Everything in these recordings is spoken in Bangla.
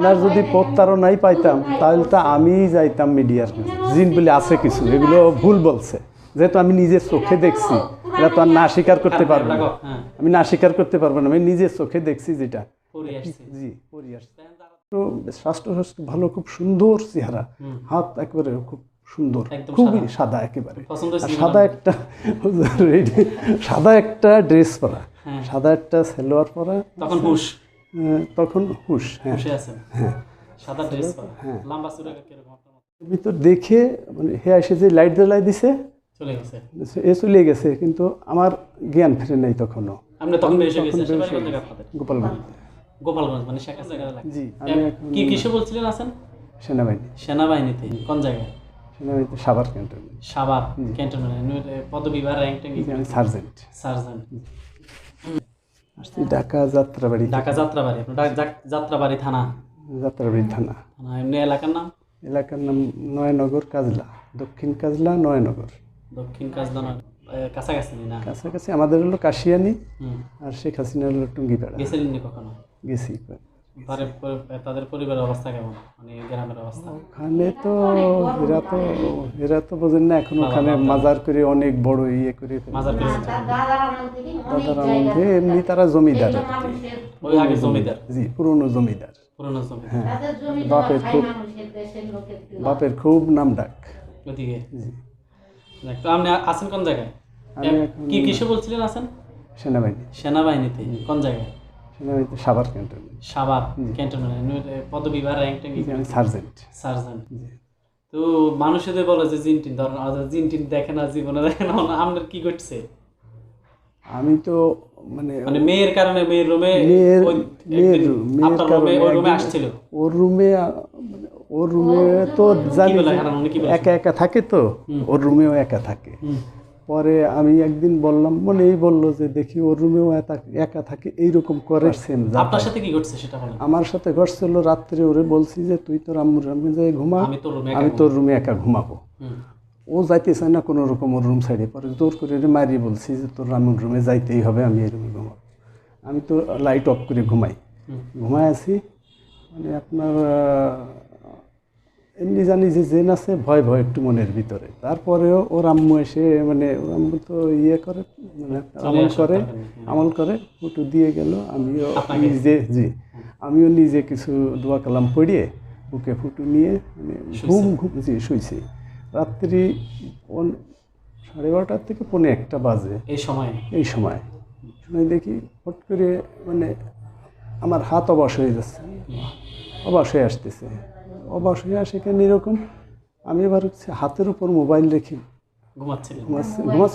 আপনার যদি প্রত্যারণাই পাইতাম তাহলে তো আমিই যাইতাম মিডিয়ার কাছে। জিন বলে আছে কিছু এগুলো ভুল বলছে। যেহেতু আমি নিজের চোখে দেখছি এটা তো আর না স্বীকার করতে পারব না। আমি না স্বীকার করতে পারব না আমি নিজের চোখে দেখছি যেটা। জি তো স্বাস্থ্য স্বাস্থ্য ভালো খুব সুন্দর চেহারা। হাত একেবারে খুব সুন্দর খুবই সাদা। একেবারে। সাদা একটা সাদা একটা ড্রেস পরা। হ্যাঁ। সাদা একটা সালোয়ার পরা। তখন তখন হুশ হ্যাঁ। আছেন। হ্যাঁ। সাদা ড্রেস হ্যাঁ। লম্বা? ভিতর দেখে মানে হে এসে যে লাইট জ্বালাই দিছে চলে গেছে। এ চলে গেছে কিন্তু আমার জ্ঞান ফিরে নাই তখনও। আপনি তখন গোপালগঞ্জ। গোপালগঞ্জ মানে শেখ হাসিনা জি কি কিসে বলছিলেন আছেন? সেনাবাহিনী। সেনাবাহিনীতে কোন জায়গায়? সেনাবাহিনীতে সাবার ক্যান্টনমেন্ট। সাবাব ক্যান্টনমেন্ট পদবি বা র্যাঙ্ক সার্জেন্ট। সার্জন আসছি ঢাকা যাত্রাবাড়ি। ঢাকা যাত্রাবাড়ি আপনার যাত্রাবাড়ি থানা। যাত্রাবাড়ি থানা। থানা এমনি এলাকার নাম? এলাকার নাম নয়নগর কাজলা দক্ষিণ কাজলা নয়নগর। দক্ষিণ কাজদানা কাছাকাছি না? কাছাকাছি আমাদের হলো কাশিয়ানি আর শেখ হাসিনা হলো টুঙ্গিপাড়া। গেছিলেন কখনো? গেছি। তাদের পরিবারের অবস্থা কেমন? মানে গ্রামের অবস্থা? ওখানে তো এরা তো এরা তো বোঝেন না এখন ওখানে মাজার করে অনেক বড় ইয়ে করে মাজার করে দাদার মধ্যে এমনি তারা জমিদার। ওই আগে জমিদার? জি পুরনো জমিদার। পুরনো জমি বাপের খুব বাপের খুব নাম ডাক ওদিকে জি তো আপনি আছেন কোন জায়গায়? কি কিসে বলছিলেন আছেন? সেনাবাহিনী। সেনাবাহিনীতে কোন জায়গায়? সেনাবাহিনীতে সাবার ক্যান্টনমেন্ট। সাবাব ক্যান্টনমেন্ট পদবি বা র্যাঙ্ক ট্যাঙ্ক আমি সার্জেন্ট। তো মানুষদের বলে যে জিন টিন ধরেন আচ্ছা, জিন টিন দেখে না জীবনে দেখে না আপনার কি ঘটছে? আমি তো মানে মানে মেয়ের কারণে মেয়ের রুমে মেয়ের মেয়ের মেয়ের আপনার রুমে ওই রুমে আসছিল? ওর রুমে মানে ওর রুমে তো জানি একা একা থাকে তো? ওর রুমেও একা থাকে। পরে আমি একদিন বললাম মনেই বলল যে দেখি ওর রুমেও একা- একা থাকে এইরকম করে সেম আপনার সাথে কি ঘটছে সেটা আমার সাথে ঘটছিল রাত্রে ওরে বলছি যে তুই তোর আম্মুর রুমে যাই ঘুমা আমি তোর রুমে একা ঘুমাবো। ও যাইতে চায় না কোনো রকম ওর রুম সাইডে পরে জোর করে ওরে মারিয়ে বলছি যে তোর আম্মুর রুমে যাইতেই হবে আমি এই রুমে ঘুমাবো। আমি তো লাইট অফ করে ঘুমাই। ঘুমাই আছি মানে আপনার এমনি জানি যে জেন আছে ভয় ভয় একটু মনের ভিতরে। তারপরেও ওর আম্মু এসে মানে ওর আম্মু তো ইয়ে করে মানে আমল করে। আমল করে ফুটু দিয়ে গেল আমিও নিজে জি। আমিও নিজে কিছু দোয়া কালাম পড়িয়ে বুকে ফুটু নিয়ে মানে ঘুম ঘুম জি শুইছি। রাত্রি সাড়ে বারোটার থেকে পৌনে একটা বাজে। এই সময়? এই সময়। সময় দেখি হট করে মানে আমার হাত অবাস হয়ে যাচ্ছে। অবাস হয়ে আসতেছে। অবাস হয়ে আসে কেন এরকম? আমি এবার হচ্ছে হাতের উপর মোবাইল রেখে ঘুমাচ্ছি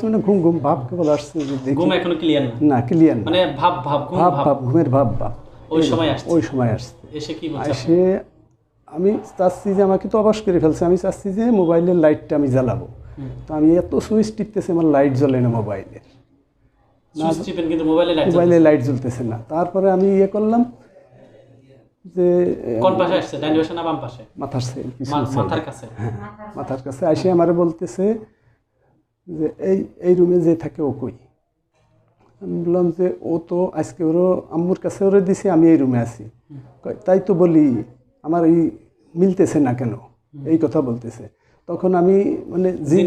মানে ঘুম ঘুম ভাব কেবল আসছে যে ঘুম এখনও ক্লিয়ার না? ক্লিয়ার মানে ভাব ভাব ভাব ভাব। ভাব ঘুমের ভাব ভাব। ওই সময় আসছে। ওই সময় আসছে। এসে কি এসে আমি চাচ্ছি যে আমাকে তো অবাস করে ফেলছে আমি চাচ্ছি যে মোবাইলের লাইটটা আমি জ্বালাবো। তো আমি এত সুইচ টিপতেছে আমার লাইট জ্বলে না মোবাইলের। মোবাইলে লাইট জ্বলতেছে না। তারপরে আমি ইয়ে করলাম যে কোন পাশে আসছে? ডান পাশে না বাম পাশে? মাথার। মাথার কাছে। মাথার কাছে। আসে আমারে বলতেছে যে এই এই রুমে যে থাকে ও কই? আমি বললাম যে ও তো আজকে ওরও আম্মুর কাছে ওরে দিছে আমি এই রুমে আছি। তাই তো বলি আমার এই মিলতেছে না কেন? এই কথা বলতেছে। তখন আমি মানে জি-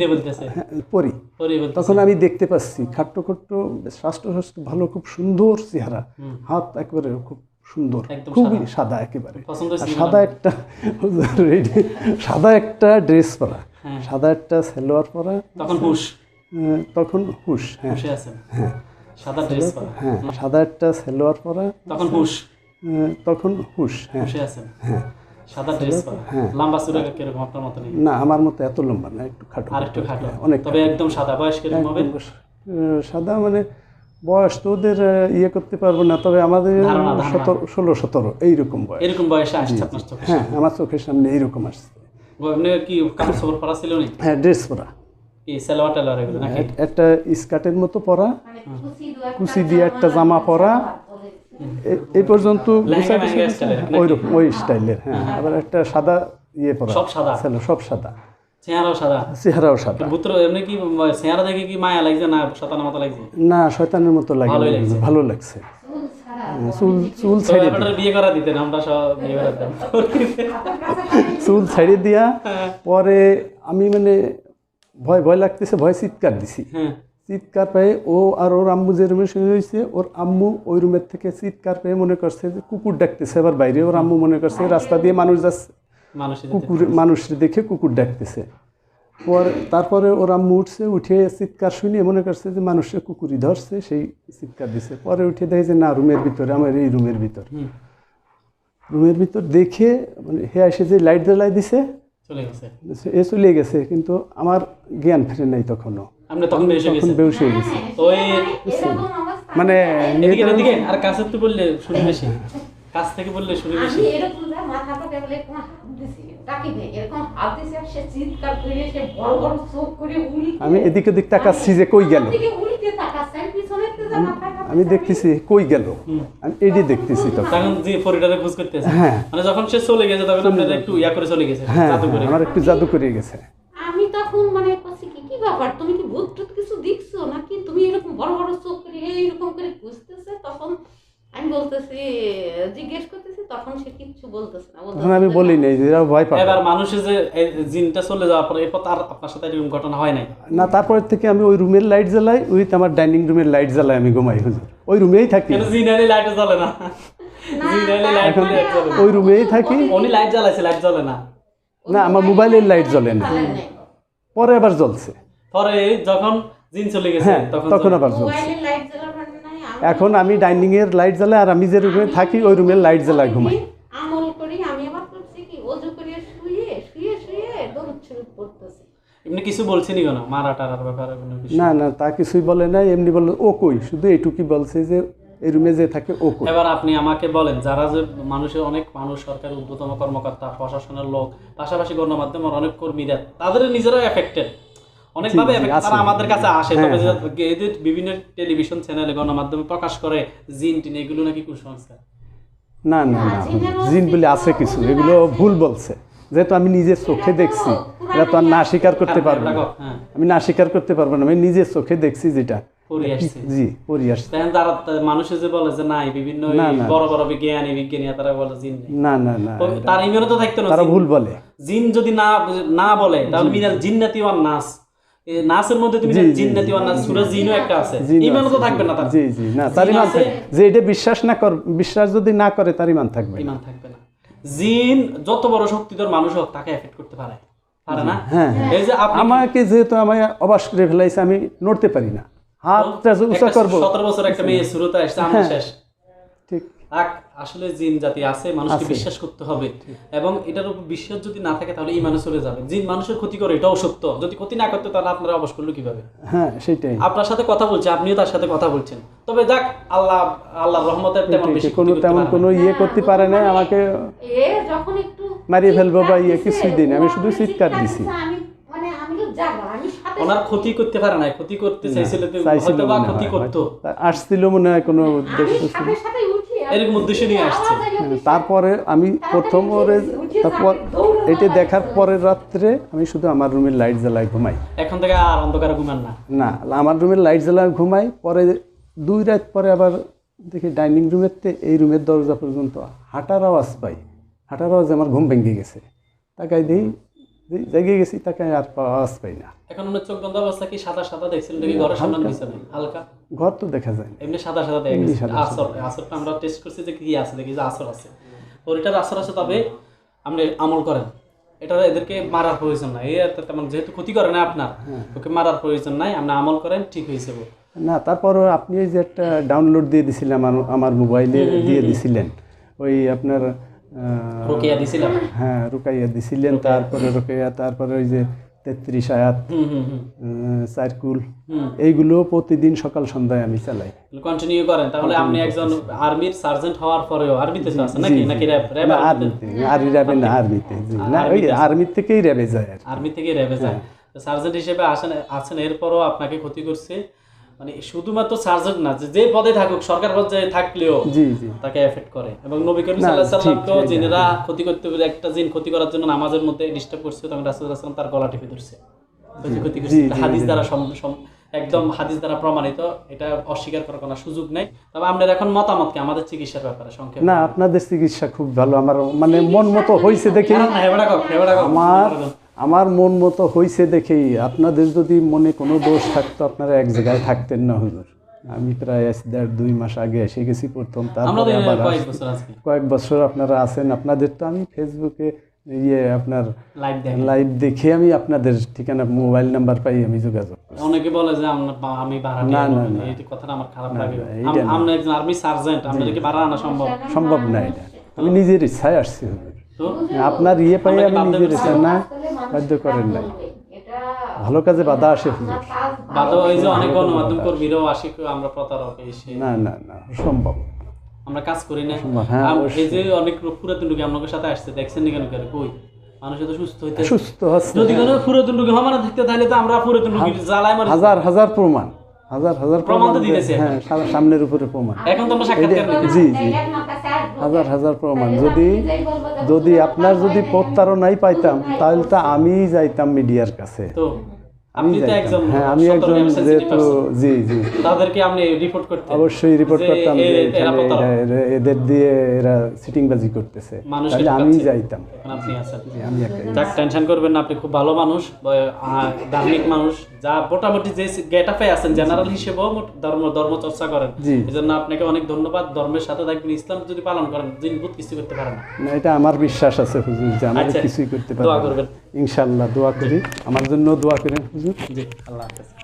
হ্যাঁ, পড়ি তখন আমি দেখতে পাচ্ছি খাট্ট খাট্ট স্বাস্থ্য স্বাস্থ্য ভালো খুব সুন্দর চেহারা। হাত একবারে খুব সুন্দর খুবই সাদা। একেবারে। সাদা একটা সাদা একটা ড্রেস পরা হ্যাঁ। সাদা একটা সালোয়ার পরা তখন হুশ। তখন হুশ হ্যাঁ। আছেন। সাদা ড্রেস পরা। হ্যাঁ সাদা একটা সালোয়ার পরা তখন হুশ। তখন হুশ হ্যাঁ। হ্যাঁ। সাদা ড্রেস পরা। হ্যাঁ। লম্বা চুড়ে কীরকম আপনার মতো নেই? না আমার মতো এত লম্বা না একটু খাটো। আর একটু খাটো অনেক তবে একদম সাদা। বয়স কীরকম হবে? সাদা মানে বয়স তো ওদের ইয়ে করতে পারব না তবে আমাদের ষোলো সতেরো এইরকম বয়স। এরকম বয়সে আসছে হ্যাঁ আমার চোখের সামনে এইরকম আসছে। কি কাপড় পরা ছিল হ্যাঁ ড্রেস পরা। একটা স্কার্টের মতো পরা কুচি দিয়ে একটা জামা পরা এই পর্যন্ত নাকি? ওই রকম ওই স্টাইলের হ্যাঁ। আবার একটা সাদা ইয়ে পরা সব সাদা? সব সাদা। চেহারাও সাদা। চেহারাও সাদা। পুত্র এমনি কি চেহারা দেখে কি মায়া লাগছে না শতানা মতো লাগছে? না শয়তানের মতো লাগে। ভালো লাগছে। চুল চুল তো বিয়ে করা দিতেন আমরা সব বিয়ে করা দিতাম। চুল ছেড়ে দিয়া পরে আমি মানে ভয় ভয় লাগতেছে ভয় চিৎকার দিছি। হ্যাঁ। চিৎকার পেয়ে ও আর ওর আম্মু যে রুমে শুয়ে হয়েছে ওর আম্মু ওই রুমের থেকে চিৎকার পেয়ে মনে করছে যে কুকুর ডাকতেছে আবার বাইরে। ওর আম্মু মনে করছে রাস্তা দিয়ে মানুষ যাচ্ছে। কুকুর মানুষ দেখে কুকুর ডাকতেছে। পরে তারপরে ওরা আম্মু উঠছে উঠে চিৎকার শুনিয়ে মনে করছে যে মানুষের কুকুরই ধরছে সেই চিৎকার দিছে। পরে উঠে দেখে যে না রুমের ভিতরে আমার এই রুমের ভিতর। রুমের ভিতর দেখে মানে হে এসে যে লাইট জ্বালাই দিছে চলে গেছে। এ চলে গেছে কিন্তু আমার জ্ঞান ফেরে নাই তখনও। তখন গেছে। বেউস মানে আর কাছের তো বললে শুনি বেশি। কাছ থেকে বললে শুনি বেশি। আমি এরকম না মাথাটা টেবিলে এরকম হাত দিছি। টাকি দিয়ে এরকম হাত দিছি আর সে চিৎকার করে সে বড় বড় চোখ করে উল্টে আমি এদিক ওদিক তাকাচ্ছি যে কই গেল। উল্টে তাকাচ্ছে আমি পিছনে আমি দেখতেছি কই গেল। আমি এডি দেখতেছি তখন তখন যে পরিটারে খোঁজ করতেছে। হ্যাঁ। মানে যখন সে চলে গেছে তখন আপনার একটু ইয়া করে চলে গেছে হ্যাঁ জাদু করে। হ্যাঁ, আমার একটু জাদু করে গেছে। আমি তখন মানে করছি কি কি ব্যাপার? তুমি কি ভূত টুত কিছু দেখছ? নাকি তুমি এরকম বড় বড় চোখ করে এইরকম করে খুঁজতেছে? বলতেছি জিজ্ঞেস করতেছি তখন সে কিচ্ছু বলতেছে না তখন আমি বলি নাই যে এরা ভয় পাবে। এবার মানুষের যে এই জিনটা চলে যাওয়ার পরে এরপর তার আপনার সাথে এরকম ঘটনা হয় নাই? না তারপর থেকে আমি ওই রুমের লাইট জ্বালাই উইথ আমার ডাইনিং রুমের লাইট জ্বালাই আমি ঘুমাই হুজুর। ওই রুমেই থাকি। কেন জিন আইলে লাইট জ্বলে না। জিন লাইট এখন জ্বলে না। ওই রুমেই থাকি। উনি লাইট জ্বালাইছে লাইট জ্বলে না। না আমার মোবাইলের লাইট জ্বলে না। পরে আবার জ্বলছে। পরে যখন জিন চলে গেছে হ্যাঁ তখন তখন আবার জ্বলছে মোবাইলের লাইট জ্বালাবার নাই আমি এখন আমি ডাইনিং এর লাইট জ্বালাই আর আমি যে রুমে থাকি ওই রুমের লাইট জ্বালাই ঘুমাই। আমল করি আমি আবার করছি কি অজু করে শুয়ে শুয়ে শুয়ে দরুদ শরীফ পড়তেছি। এমনি কিছু বলছেনি কেন? মারা টারার ব্যাপারে কোনো কিছু? না না তা কিছুই বলে নাই এমনি ও কই? শুধু এইটুকুই বলছে যে এই রুমে যে থাকে ও কই? এবার আপনি আমাকে বলেন যারা যে মানুষের অনেক মানুষ সরকারের ঊর্ধ্বতম কর্মকর্তা প্রশাসনের লোক পাশাপাশি গণমাধ্যমের অনেক কর্মীরা তাদের নিজেরাও এফেক্টেড অনেকভাবে। তারা আমাদের কাছে আসে। হ্যাঁ, তবে এদের বিভিন্ন টেলিভিশন চ্যানেলে গণমাধ্যমে প্রকাশ করে জিন টিন এগুলো নাকি কুসংস্কার? না না না জিন বলে আছে কিছু। এগুলো ভুল বলছে। যেহেতু আমি নিজের চোখে দেখছি এটা তো আর না স্বীকার করতে পারব না। হ্যাঁ। আমি না স্বীকার করতে পারব না। আমি নিজের চোখে দেখছি যেটা। জি পড়ি আসছে। তারা মানুষে যে বলে যে নাই বিভিন্ন। বড় বড় বিজ্ঞানী বিজ্ঞানী তারা বলে জিন না না না তার ইমেনও তো থাকতো না তারা ভুল বলে। জিন যদি না না বলে তাহলে মিনাল জিন্নাতি ওয়ান নাস। নাসের মধ্যে তুমি জি, জি, জিন্নাতি ওয়ান নাস সূরা জিনও একটা আছে। জি তো থাকবে না তার। জি জি না তার জিন ইমান আছে, থাকবে। যে এটা বিশ্বাস না কর বিশ্বাস যদি না করে তার ইমান থাকবে না। থাকবে না। জিন যত বড় শক্তিধর মানুষ হোক তাকে এফেক্ট করতে পারে। পারে না? হ্যাঁ এই যে আমাকে যেহেতু আমায় অবাস করে ফেলাইছে আমি নড়তে পারি না। হাতটা উঁচা করব। সতেরো বছর একটা মেয়ে শুরুতে আসছে আমার শেষ। ঠিক আক আসলে জিন জাতি আছে মানুষকে বিশ্বাস করতে হবে। এবং এটার উপর বিশ্বাস যদি না থাকে তাহলে ইমানে চলে যাবে। জিন মানুষের ক্ষতি করে এটাও সত্য। যদি ক্ষতি না করতে তাহলে আপনারা অবশ করল কীভাবে? হ্যাঁ সেটাই। আপনার সাথে কথা বলছে আপনিও তার সাথে কথা বলছেন। তবে যাক আল্লাহ আল্লাহর রহমতের তেমন বেশি কোনো তেমন কোনো ইয়ে করতে পারে না আমাকে এ যখন একটু মারিয়ে ফেলব বা ইয়ে চিৎকার কিছুই দিছে, দিইনি, আমি শুধু চিৎকার দিছি। মানে ওনার ক্ষতি করতে পারে না ক্ষতি করতে চাইছিল হয়তো বা মনে ক্ষতি হয়, করতো। আসছিল মনে হয় কোনো আমি উদ্দেশ্য ছিল। এরকম উদ্দেশ্য নিয়ে আসছে। তারপরে আমি প্রথম ওরে তারপর এটা দেখার পরের রাত্রে আমি শুধু আমার রুমের লাইট জ্বালাই ঘুমাই। এখন থেকে আর অন্ধকারে ঘুমান না। না আমার রুমের লাইট জ্বালাই ঘুমাই পরে দুই রাত পরে আবার দেখি ডাইনিং রুমের তে এই রুমের দরজা পর্যন্ত হাঁটার আওয়াজ পাই। হাঁটার আওয়াজ আমার ঘুম ভেঙে গেছে। তাকাই দিই, জেগে গেছি তাকাই আর আওয়াজ পাই না। এখন ওনার চোখ বন্ধ অবস্থা কি সাদা সাদা দেখছিলেন নাকি ঘরের সামনে বিছানে হালকা? ঘর তো দেখা যায়। এমনি সাদা সাদা দেখা গেছে। আসর আসরটা আমরা টেস্ট করছি যে কি আছে দেখি যে আসর আছে। ওইটার আসর আছে তবে আপনি আমল করেন। এটা এদেরকে মারার প্রয়োজন নাই। এই আর তেমন যেহেতু ক্ষতি করে না আপনার হ্যাঁ। ওকে মারার প্রয়োজন নাই। আপনি আমল করেন ঠিক হয়েছে বউ। না তারপর আপনি যে একটা ডাউনলোড দিয়ে দিছিলেন আমার আমার মোবাইলে দিয়ে দিছিলেন। ওই আপনার রোকেয়া দিছিলাম হ্যাঁ রুকাইয়া দিছিলেন তারপরে রুকাইয়া তারপরে ওই যে তেত্রিশ আয়াত হুম এইগুলো প্রতিদিন সকাল সন্ধ্যায় আমি চালাই। কন্টিনিউ করেন তাহলে আপনি একজন আর্মির সার্জেন্ট হওয়ার পরেও আর্মিতে আছেন নাকি? নাকি র্যাব র্যাব আর্মিতে? আর্মি র্যাবে না আর্মিতে না ওই আর্মির থেকেই র্যাবে যায় আর্মি থেকে র্যাবে যায়। হ্যাঁ। সার্জেন্ট হিসেবে আসেন আছেন এরপরও আপনাকে ক্ষতি করছে। মানে শুধুমাত্র সার্জেন্ট না যে পদে থাকুক সরকার পর্যায়ে থাকলেও তাকে এফেক্ট করে। এবং নবী করিম জিনেরা ক্ষতি করতে একটা জিন ক্ষতি করার জন্য নামাজের মধ্যে ডিস্টার্ব করছে তখন সাল্লাম তার গলা টিপে ধরছে। ক্ষতি করছে। হাদিস। দ্বারা একদম হাদিস দ্বারা প্রমাণিত এটা অস্বীকার করার কোনো সুযোগ নেই। তবে আপনার এখন মতামত কি আমাদের চিকিৎসার ব্যাপারে সংক্ষেপে না আপনাদের চিকিৎসা খুব ভালো আমার মানে মন মতো হয়েছে দেখে। আমার আমার মন মতো হয়েছে দেখেই। আপনাদের যদি মনে কোনো দোষ থাকতো আপনারা এক জায়গায় থাকতেন না হুজুর। আমি প্রায় দেড় দুই মাস আগে এসে গেছি প্রথম তারপরে আবার কয়েক বছর আপনারা আছেন। আপনাদের তো আমি ফেসবুকে ইয়ে আপনার লাইভ দেখে। আমি আপনাদের ঠিকানা মোবাইল নাম্বার পাই আমি যোগাযোগ অনেকে বলে যে আমি ভাড়া না, না, না। এই কথাটা আমার খারাপ লাগে। আমরা একজন আর্মি সার্জেন্ট ভাড়া আনা সম্ভব। সম্ভব না এটা। আমি নিজের ইচ্ছায় আসছি আপনার ইয়ে পাই আমি নিজের ইচ্ছা না? বাধ্য করেন নাই। ভালো কাজে বাধা আসে হুজুর ওই যে অনেক গণমাধ্যম কর্মীরাও আসি আমরা প্রতারক এসে না না না সম্ভব। আমরা কাজ করি না। হ্যাঁ, এই যে অনেক পুরাতন আপনাদের সাথে আসছে দেখছেন নি কেন কই? মানুষ তো সুস্থ হইতে সুস্থ হচ্ছে। যদি কোনো পুরাতন হমানা থাকতে তাহলে তো আমরা পুরাতন রোগী জ্বালায় মারি হাজার হাজার প্রমাণ। হাজার হাজার প্রমাণ তো দিতেছে। হ্যাঁ সামনের উপরে প্রমাণ। এখন তো আমরা সাক্ষাৎকার জি জি। হাজার হাজার প্রমাণ। যদি যদি আপনার যদি প্রত্যারণাই পাইতাম, তাহলে তো আমিই যাইতাম মিডিয়ার কাছে। আমি তো একজন হ্যাঁ আমি একজন যেহেতু জি জি। তাদেরকে আপনি রিপোর্ট করতে অবশ্যই রিপোর্ট করতাম যে এদের দিয়ে এরা সিটিংবাজি করতেছে। তাহলে আমি যাইতাম। আপনি আছেন। আমি যাক টেনশন করবেন না আপনি খুব ভালো মানুষ ধার্মিক মানুষ। যা মোটামুটি যে আছেন জেনারেল হিসেবেও ধর্ম ধর্ম চর্চা করেন। এই জন্য আপনাকে অনেক ধন্যবাদ। ধর্মের সাথে থাকবেন। ইসলাম যদি পালন করেন জিন ভূত কিছু করতে পারে না। না এটা আমার বিশ্বাস আছে হুজুর যে আমার আচ্ছা, কিছুই করতে দোয়া করবেন। ইনশাল্লাহ দোয়া করি। আমার জন্য দোয়া করেন হুজুর। জি আল্লাহ হাফেজ।